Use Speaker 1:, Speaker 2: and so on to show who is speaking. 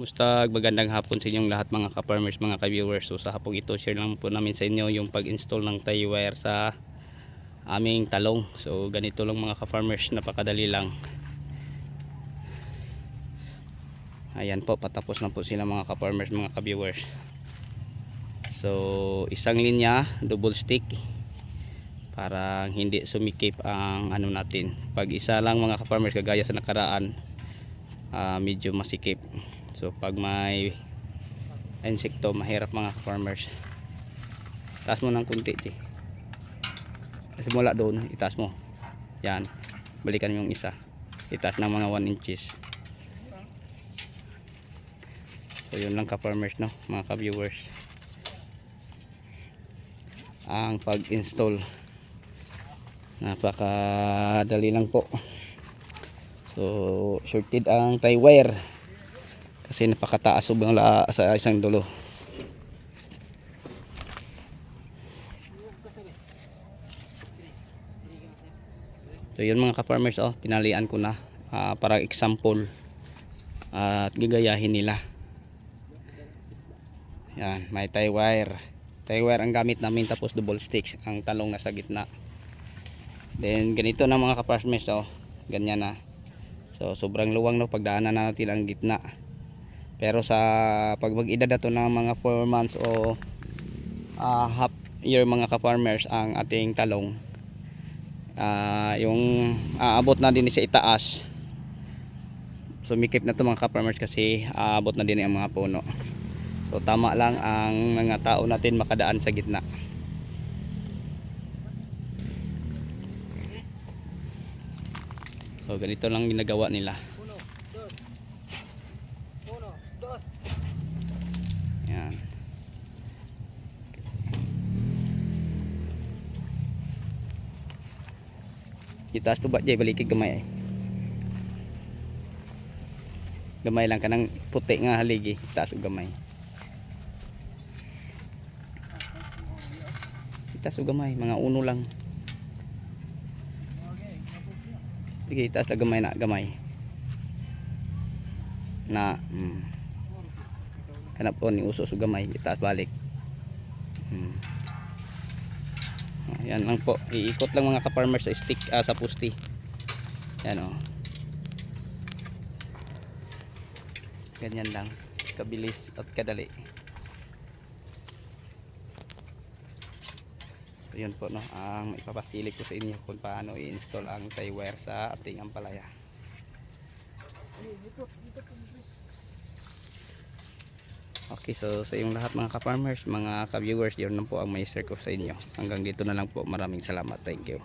Speaker 1: Musta magandang hapon sa inyong lahat mga ka-farmers, mga ka-viewers. So sa hapong ito, share lang po namin sa inyo yung pag-install ng tie wire sa aming talong. So ganito lang mga ka-farmers, napakadali lang. Ayan po, patapos na po sila mga ka-farmers, mga ka-viewers. So isang linya, double stick para hindi sumikip ang ano natin. Pag isa lang mga ka-farmers kagaya sa nakaraan, ah, medyo masikip. So pag may insekto, mahirap mga farmers. Taas mo ng kunti, ti. Simula doon, itaas mo. Yan. Balikan mo yung isa. Itaas ng mga 1 inches. So yun lang ka-farmers, no? Mga ka-viewers. Ang pag-install. Napakadali lang po. So, shorted ang tie wire kasi napakataas sobrang la sa isang dulo. So yun mga ka-farmers oh tinalian ko na ah, para example at gigayahin nila. Yan may tie wire. Tie wire ang gamit namin tapos double sticks ang talong nasa gitna. Then ganito na mga ka-farmers oh ganyan na. So sobrang luwang no pagdaanan na natin ang gitna pero sa pag mag-edad na to ng mga 4 months o ah, half year mga ka-farmers ang ating talong Ah, yung aabot na din sa itaas. Sumikip na to mga ka-farmers kasi aabot na din ang mga puno. So tama lang ang mga tao natin makadaan sa gitna. So ganito lang ginagawa nila
Speaker 2: Uno, dos. Uno, dos.
Speaker 1: yan itaas to ba jay balikig gamay ay gamay lang kanang puti nga haligi itaas og gamay itaas og gamay mga uno lang
Speaker 2: Okay, napupyo.
Speaker 1: sige itaas lang gamay na gamay na mm. Kanap po ni usos og gamay itaas balik mm. Ayan lang po. Iikot lang mga ka-farmers sa stick ah, sa pusti. Yan oh. Ganyan lang. Kabilis at kadali. So, yun po no. Ang ipapasilik ko sa inyo kung paano i-install ang tie wire sa ating ampalaya.
Speaker 2: Dito, dito po.
Speaker 1: Okay, so sa inyong lahat mga ka-farmers, mga ka-viewers, yun lang po ang may share ko sa inyo. Hanggang dito na lang po. Maraming salamat. Thank you.